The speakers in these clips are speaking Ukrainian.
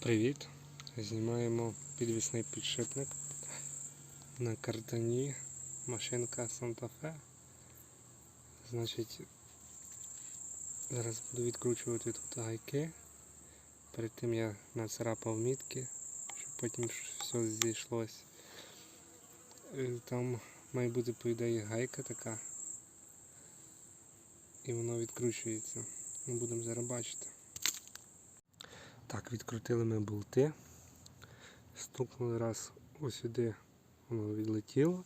Привіт! Знімаємо підвісний підшипник на картоні машинка Santa Fe. Значить, зараз буду відкручувати тут гайки. Перед тим я нацарапав мітки, щоб потім все зійшлось. Е, Там має бути по ідеї гайка така. І воно відкручується. Ми будемо зараз бачити. Так, відкрутили ми болти. Стукнули раз ось сюди, воно відлетіло.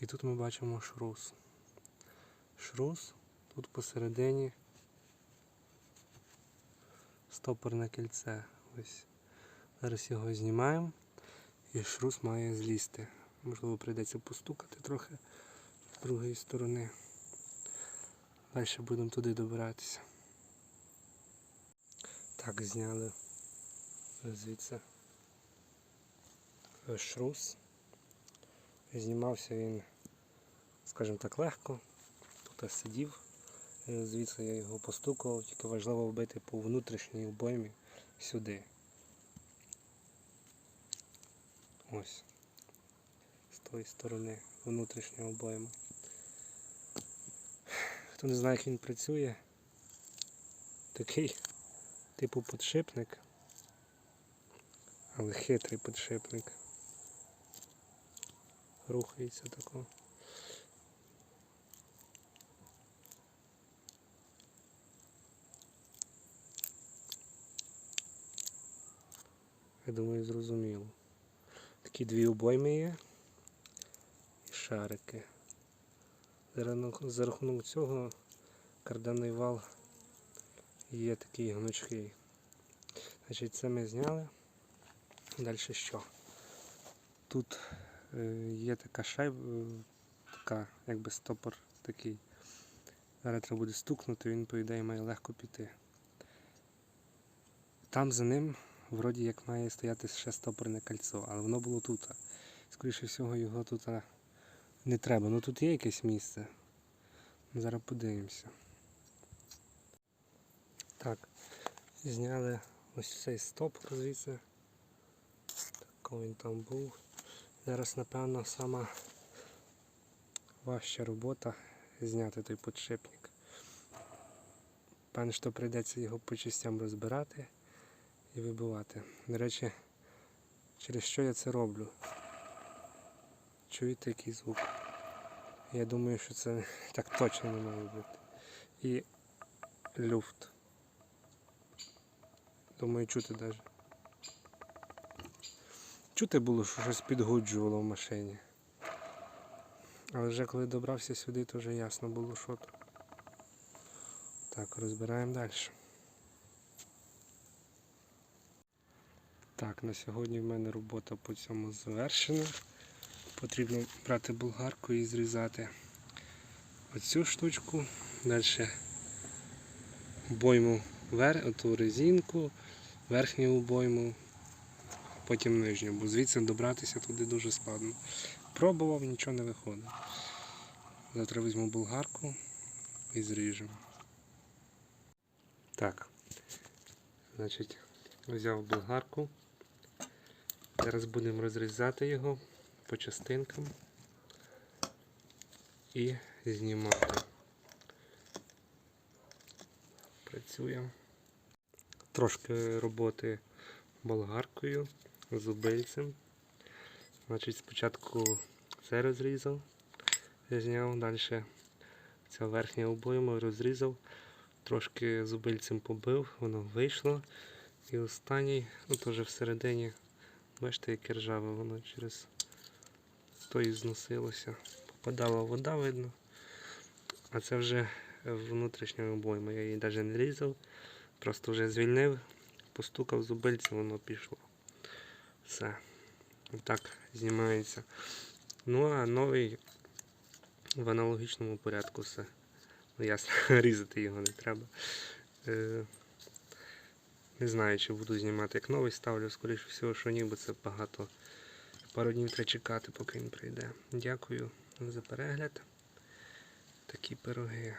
І тут ми бачимо шрус. Шрус, тут посередині стопорне кільце. Ось. Зараз його знімаємо і шрус має злізти. Можливо, прийдеться постукати трохи з другої сторони. Далі будемо туди добиратися. Так, зняли звідси шрус. Знімався він, скажімо так, легко. Тут я сидів, звідси я його постукував, тільки важливо вбити по внутрішній обоймі сюди. Ось. З тої сторони внутрішнього обойму. Хто не знає, як він працює, такий типу подшипник, але хитрий подшипник. Рухається тако. Я думаю, зрозуміло. Такі дві обойми є і шарики. За рахунок- За рахунок цього карданний вал є такий гнучкий. Значить, це ми зняли. Далі що? Тут е, є така шайба, е, така, якби стопор такий. Зараз треба буде стукнути, він, по ідеї, має легко піти. Там за ним, вроді як має стояти ще стопорне кольцо, але воно було тут. Скоріше всього, його тут не треба. Ну тут є якесь місце. Зараз подивимося. Так, зняли ось цей стопор звідси. Такий він там був. Зараз, напевно, сама важча робота зняти той подшипник. Певно, що прийдеться його по частям розбирати і вибивати. До речі, через що я це роблю? Чуєте який звук? Я думаю, що це так точно не має бути. І люфт. Думаю, чути навіть. Чути було, що щось підгуджувало в машині. Але вже коли добрався сюди, то вже ясно було, що то. Так, розбираємо далі. Так, на сьогодні в мене робота по цьому завершена. Потрібно брати болгарку і зрізати оцю штучку. Далі обойму вер... оту резинку, верхню обойму, потім нижню, бо звідси добратися туди дуже складно. Пробував, нічого не виходить. Завтра візьму болгарку і зріжемо. Так. Значить, взяв болгарку. Зараз будемо розрізати його по частинкам і знімати. Працюємо. Трошки роботи болгаркою, зубильцем. Значить, спочатку це розрізав, зняв, далі ця верхня обойма розрізав, трошки зубильцем побив, воно вийшло. І останній, ну теж всередині, бачите, яке ржаве, воно через то і зносилося. Попадала вода, видно. А це вже внутрішня обойма. Я її навіть не різав, просто вже звільнив, постукав зубильцем, воно пішло. Все. Так знімається. Ну а новий в аналогічному порядку все. Ну ясно, різати його не треба. Е, не знаю, чи буду знімати як новий ставлю, скоріше всього, що ні, бо це багато. Пару днів треба чекати, поки він прийде. Дякую за перегляд. Такі пироги.